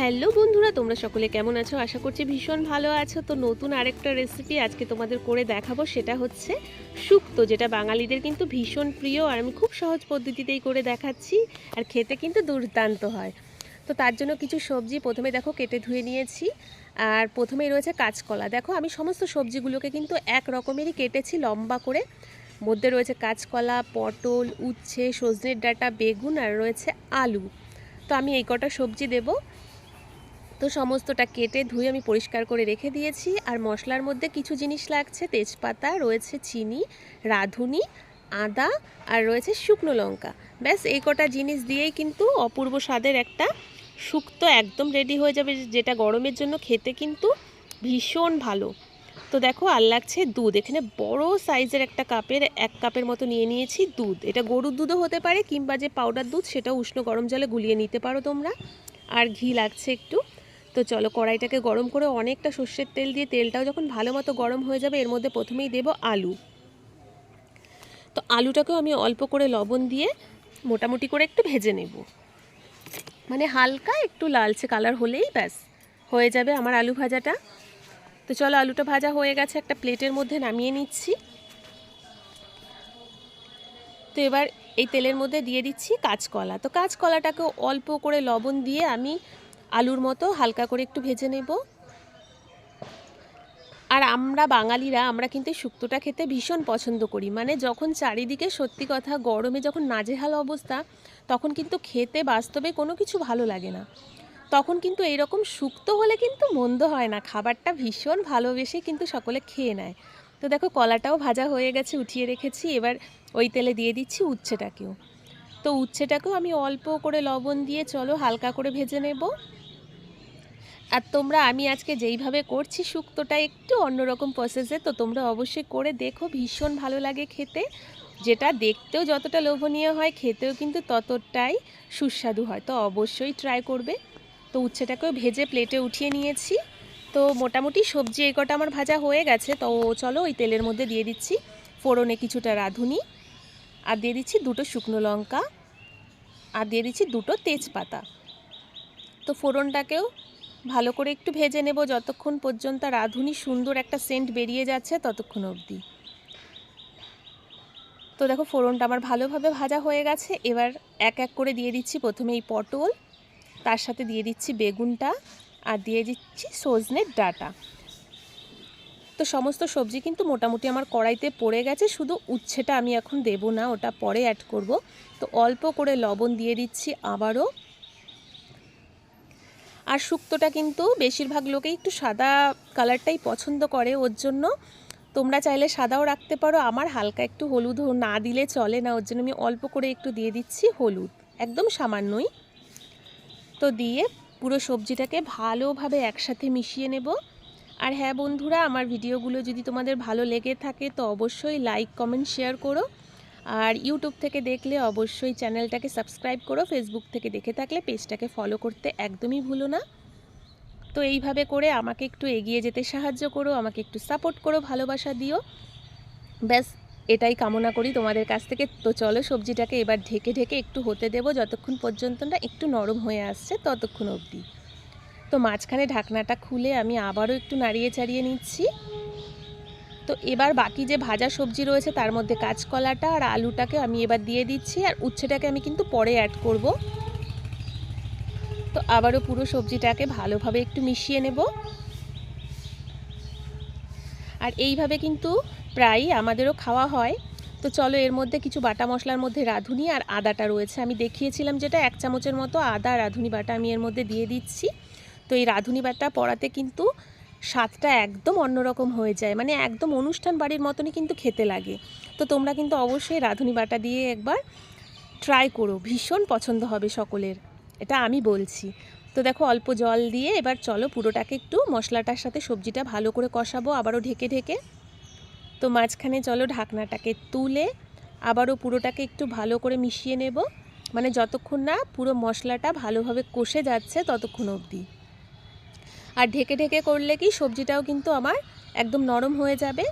Hello বন্ধুরা, তোমরা সকলে কেমন আছো? আশা করছি ভীষণ ভালো আছো। তো নতুন আরেকটা রেসিপি আজকে তোমাদের করে দেখাবো, সেটা হচ্ছে শুক্তো, যেটা বাঙালিদের কিন্তু ভীষণ প্রিয় আর আমি খুব সহজ পদ্ধতিতেই করে দেখাচ্ছি আর খেতে কিন্তু দুর্দান্ত হয়। তো তার জন্য কিছু সবজি প্রথমে দেখো কেটে ধুয়ে নিয়েছি আর প্রথমেই রয়েছে কাঁচকলা। দেখো আমি সমস্ত সবজিগুলোকে কিন্তু এক রকমেরই কেটেছি লম্বা করে। মধ্যে রয়েছে কাঁচকলা, পটল, উচ্ছে সজনের ডাঁটা, বেগুন আর রয়েছে আলু। তো আমি এই কটা সবজি দেবো। তো সমস্তটা কেটে ধুয়ে আমি পরিষ্কার করে রেখে দিয়েছি। আর মশলার মধ্যে কিছু জিনিস লাগছে। তেজপাতা, রয়েছে চিনি, রাঁধুনি, আদা, আর রয়েছে শুকনো লঙ্কা। ব্যাস, এই কটা জিনিস দিয়েই কিন্তু অপূর্ব স্বাদের একটা শুক্তো একদম রেডি হয়ে যাবে। যেটা গরমের জন্য খেতে কিন্তু ভীষণ ভালো। তো দেখো, আর লাগছে দুধ। এখানে বড় সাইজের একটা কাপের, এক কাপের মতো নিয়ে নিয়েছি দুধ। এটা গরুর দুধও হতে পারে কিংবা যে পাউডার দুধ সেটা উষ্ণ গরম জলে গুলিয়ে নিতে পারো তোমরা। আর ঘি লাগছে একটু। তো চলো কড়াইটাকে গরম করে অনেকটা সর্ষের তেল দিয়ে তেলটাও যখন ভালো মতো গরম হয়ে যাবে, এর মধ্যে প্রথমেই দেব আলু। তো আলুটাকেও আমি অল্প করে লবণ দিয়ে মোটামুটি করে একটু ভেজে নেব। মানে হালকা একটু লালচে কালার হলেই ব্যাস, হয়ে যাবে আমার আলু ভাজাটা। তো চলো আলুটা ভাজা হয়ে গেছে, একটা প্লেটের মধ্যে নামিয়ে নিচ্ছি। তো এবার এই তেলের মধ্যে দিয়ে দিচ্ছি কাঁচকলা। তো কাঁচকলাটাকে অল্প করে লবণ দিয়ে আমি আলুর মতো হালকা করে একটু ভেজে নেব। আর আমরা বাঙালিরা, আমরা কিন্তু শুক্তোটা খেতে ভীষণ পছন্দ করি। মানে যখন চারিদিকে সত্যি কথা গরমে যখন নাজেহাল অবস্থা, তখন কিন্তু খেতে বাস্তবে কোনো কিছু ভালো লাগে না। তখন কিন্তু এইরকম শুক্তো হলে কিন্তু মন্দ হয় না। খাবারটা ভীষণ ভালোবেসে কিন্তু সকলে খেয়ে নেয়। তো দেখো, কলাটাও ভাজা হয়ে গেছে, উঠিয়ে রেখেছি। এবার ওই তেলে দিয়ে দিচ্ছি উচ্ছেটাকেও। তো উচ্ছেটাকেও আমি অল্প করে লবণ দিয়ে চলো হালকা করে ভেজে নেব। আর তোমরা, আমি আজকে যেইভাবে করছি শুক্তোটা একটু অন্যরকম প্রসেসে তো তোমরা অবশ্যই করে দেখো, ভীষণ ভালো লাগে খেতে। যেটা দেখতেও যতটা লোভনীয় হয়, খেতেও কিন্তু ততটাই সুস্বাদু হয়। তো অবশ্যই ট্রাই করবে। তো উচ্ছেটাকেও ভেজে প্লেটে উঠিয়ে নিয়েছি। তো মোটামুটি সবজি এই কটা আমার ভাজা হয়ে গেছে। তো চলো ওই তেলের মধ্যে দিয়ে দিচ্ছি ফোড়নে কিছুটা রাঁধুনি। আর দিয়ে দিচ্ছি দুটো শুকনো লঙ্কা। আর দিয়ে দিচ্ছি দুটো তেজপাতা। তো ফোড়নটাকেও ভালো করে একটু ভেজে নেব। যতক্ষণ পর্যন্ত রাঁধুনি সুন্দর একটা সেন্ট বেরিয়ে যাচ্ছে, ততক্ষণ অবধি। তো দেখো, ফোড়নটা আমার ভালোভাবে ভাজা হয়ে গেছে। এবার এক এক করে দিয়ে দিচ্ছি প্রথমে এই পটল, তার সাথে দিয়ে দিচ্ছি বেগুনটা আর দিয়ে দিচ্ছি সজনের ডাটা। তো সমস্ত সবজি কিন্তু মোটামুটি আমার কড়াইতে পড়ে গেছে, শুধু উচ্ছেটা আমি এখন দেব না, ওটা পরে অ্যাড করব। তো অল্প করে লবণ দিয়ে দিচ্ছি আবারও। আর শুক্তোটা কিন্তু বেশিরভাগ লোকেই একটু সাদা কালারটাই পছন্দ করে, ওর জন্য। তোমরা চাইলে সাদাও রাখতে পারো, আমার হালকা একটু হলুদ না দিলে চলে না, ওর জন্য আমি অল্প করে একটু দিয়ে দিচ্ছি হলুদ, একদম সামান্যই। তো দিয়ে পুরো সবজিটাকে ভালোভাবে একসাথে মিশিয়ে নেব। আর হ্যাঁ বন্ধুরা, আমার ভিডিওগুলো যদি তোমাদের ভালো লেগে থাকে, তো অবশ্যই লাইক কমেন্ট শেয়ার করো। আর ইউটিউব থেকে দেখলে অবশ্যই চ্যানেলটাকে সাবস্ক্রাইব করো ফেসবুক থেকে দেখে থাকলে পেজটাকে ফলো করতে একদমই ভুলো না। তো এইভাবে করে আমাকে একটু এগিয়ে যেতে সাহায্য করো, আমাকে একটু সাপোর্ট করো, ভালোবাসা দিও। ব্যাস, এটাই কামনা করি তোমাদের কাছ থেকে। তো চলো সবজিটাকে এবার ঢেকে ঢেকে একটু হতে দেবো, যতক্ষণ পর্যন্ত না একটু নরম হয়ে আসছে ততক্ষণ অবধি। তো মাঝখানে ঢাকনাটা খুলে আমি আবারও একটু নাড়িয়ে চাড়িয়ে নিচ্ছি। তো এবার বাকি যে ভাজা সবজি রয়েছে তার মধ্যে কাঁচকলাটা আর আলুটাকে আমি এবার দিয়ে দিচ্ছি আর উচ্ছেটাকে আমি কিন্তু পরে অ্যাড করব। তো আবারও পুরো সবজিটাকে ভালোভাবে একটু মিশিয়ে নেব। আর এইভাবে কিন্তু প্রায় আমাদেরও খাওয়া হয়। তো চলো এর মধ্যে কিছু বাটা মশলার মধ্যে রাঁধুনি আর আদাটা রয়েছে। আমি দেখিয়েছিলাম যেটা এক চামচের মতো আদা রাঁধুনি বাটা আমি এর মধ্যে দিয়ে দিচ্ছি। তো এই রাঁধুনি বাটা পড়াতে কিন্তু স্বাদটা একদম অন্যরকম হয়ে যায়। মানে একদম অনুষ্ঠান বাড়ির মতনই কিন্তু খেতে লাগে। তো তোমরা কিন্তু অবশ্যই রাঁধুনি বাটা দিয়ে একবার ট্রাই করো। ভীষণ পছন্দ হবে সকলের। এটা আমি বলছি। তো দেখো, অল্প জল দিয়ে এবার চলো পুরোটাকে একটু মশলাটার সাথে সবজিটা ভালো করে কষাবো, আবারও ঢেকে ঢেকে। তো মাঝখানে চলো ঢাকনাটাকে তুলে আবারও পুরোটাকে একটু ভালো করে মিশিয়ে নেব। মানে যতক্ষণ না পুরো মশলাটা ভালোভাবে কষে যাচ্ছে ততক্ষণ অবধি। আর ঢেকে ঢেকে করলে কি সবজিটাও কিন্তু আমার একদম নরম হয়ে যাবে।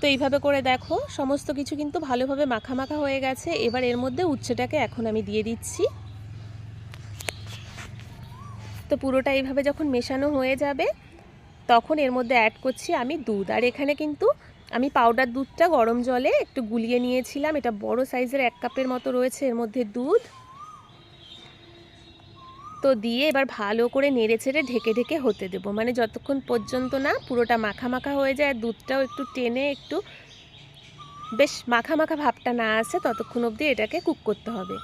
তো এইভাবে করে দেখো, সমস্ত কিছু কিন্তু ভালোভাবে মাখা মাখা হয়ে গেছে। এবার এর মধ্যে উচ্ছেটাকে এখন আমি দিয়ে দিচ্ছি। তো পুরোটা এইভাবে যখন মেশানো হয়ে যাবে, তখন এর মধ্যে অ্যাড করছি আমি দুধ। আর এখানে কিন্তু আমি পাউডার দুধটা গরম জলে একটু গুলিয়ে নিয়েছিলাম। এটা বড় সাইজের এক কাপের মতো রয়েছে এর মধ্যে দুধ। তো দিয়ে এবার ভালো করে নেড়ে ছেড়ে ঢেকে ঢেকে হতে দেবো। মানে যতক্ষণ পর্যন্ত না পুরোটা মাখা মাখা হয়ে যায়, দুধটাও একটু টেনে একটু বেশ মাখা মাখা ভাবটা না আসে, ততক্ষণ অবধি এটাকে কুক করতে হবে।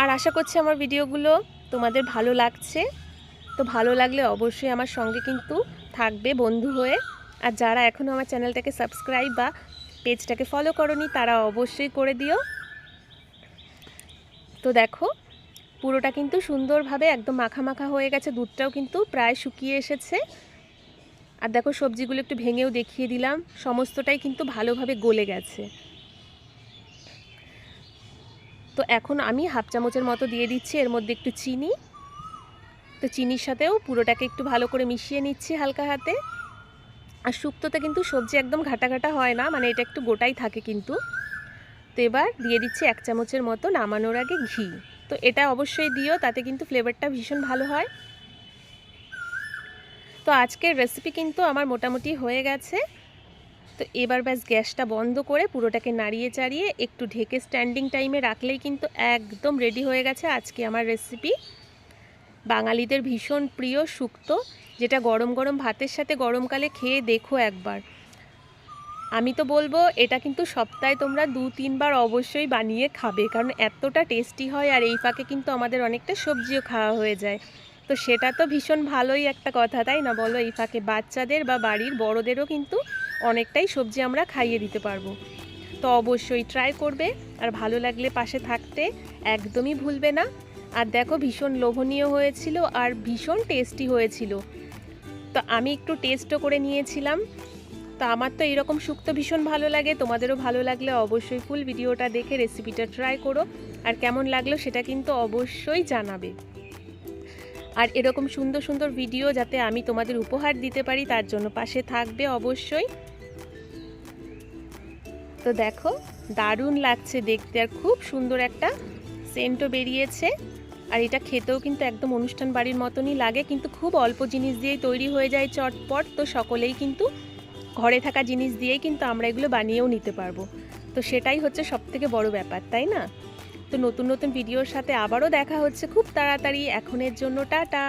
আর আশা করছি আমার ভিডিওগুলো তোমাদের ভালো লাগছে। তো ভালো লাগলে অবশ্যই আমার সঙ্গে কিন্তু থাকবে বন্ধু হয়ে। আর যারা এখনও আমার চ্যানেলটাকে সাবস্ক্রাইব বা পেজটাকে ফলো করনি, তারা অবশ্যই করে দিও। তো দেখো, পুরোটা কিন্তু সুন্দরভাবে একদম মাখা মাখা হয়ে গেছে, দুধটাও কিন্তু প্রায় শুকিয়ে এসেছে। আর দেখো, সবজিগুলো একটু ভেঙেও দেখিয়ে দিলাম, সমস্তটাই কিন্তু ভালোভাবে গলে গেছে। তো এখন আমি হাফ চামচের মতো দিয়ে দিচ্ছি, এর মধ্যে একটু চিনি। তো চিনির সাথেও পুরোটাকে একটু ভালো করে মিশিয়ে নিচ্ছি হালকা হাতে। আর শুক্তোতে কিন্তু সবজি একদম ঘাটা ঘাটা হয় না মানে এটা একটু গোটাই থাকে কিন্তু। তো এবার দিয়ে দিচ্ছি এক চামচের মতো নামানোর আগে ঘি। তো এটা অবশ্যই দিও, তাতে কিন্তু ফ্লেভারটা ভীষণ ভালো হয়। তো আজকের রেসিপি কিন্তু আমার মোটামুটি হয়ে গেছে। তো এবার ব্যাস গ্যাসটা বন্ধ করে পুরোটাকে নাড়িয়ে চাড়িয়ে একটু ঢেকে স্ট্যান্ডিং টাইমে রাখলেই কিন্তু একদম রেডি হয়ে গেছে আজকে আমার রেসিপি বাঙালিদের ভীষণ প্রিয় শুক্তো যেটা গরম গরম ভাতের সাথে গরমকালে খেয়ে দেখো একবার। আমি তো বলব, এটা কিন্তু সপ্তাহে তোমরা দু, তিনবার অবশ্যই বানিয়ে খাবে। কারণ এতটা টেস্টি হয় আর এই ফাঁকে কিন্তু আমাদের অনেকটা সবজিও খাওয়া হয়ে যায়। তো সেটা তো ভীষণ ভালোই একটা কথা, তাই না? বলো, এই ফাঁকে বাচ্চাদের বা বাড়ির বড়দেরও কিন্তু অনেকটাই সবজি আমরা খাইয়ে দিতে পারব। তো অবশ্যই ট্রাই করবে আর ভালো লাগলে পাশে থাকতে একদমই ভুলবে না। আর দেখো, ভীষণ লোভনীয় হয়েছিল আর ভীষণ টেস্টি হয়েছিল। তো আমি একটু টেস্টও করে নিয়েছিলাম। তো আমার তো এরকম শুক্তো ভীষণ ভালো লাগে, তোমাদেরও ভালো লাগলে অবশ্যই ফুল ভিডিওটা দেখে রেসিপিটা ট্রাই করো। আর কেমন লাগল সেটা কিন্তু অবশ্যই জানাবে। আর এরকম সুন্দর সুন্দর ভিডিও যাতে আমি তোমাদের উপহার দিতে পারি, তার জন্য পাশে থাকবে অবশ্যই। তো দেখো, দারুণ লাগছে দেখতে, আর খুব সুন্দর একটা সেন্টও বেরিয়েছে। আর এটা খেতেও কিন্তু একদম অনুষ্ঠান বাড়ির মতনই লাগে, কিন্তু খুব অল্প জিনিস দিয়েই তৈরি হয়ে যায় চটপট, তো সকলেই কিন্তু ঘরে থাকা জিনিস দিয়েই কিন্তু আমরা এগুলো বানিয়েও নিতে পারব। তো সেটাই হচ্ছে সবথেকে বড় ব্যাপার, তাই না? তো নতুন নতুন ভিডিওর সাথে আবারও দেখা হচ্ছে। খুব তাড়াতাড়ি এখনের জন্য, টাটা!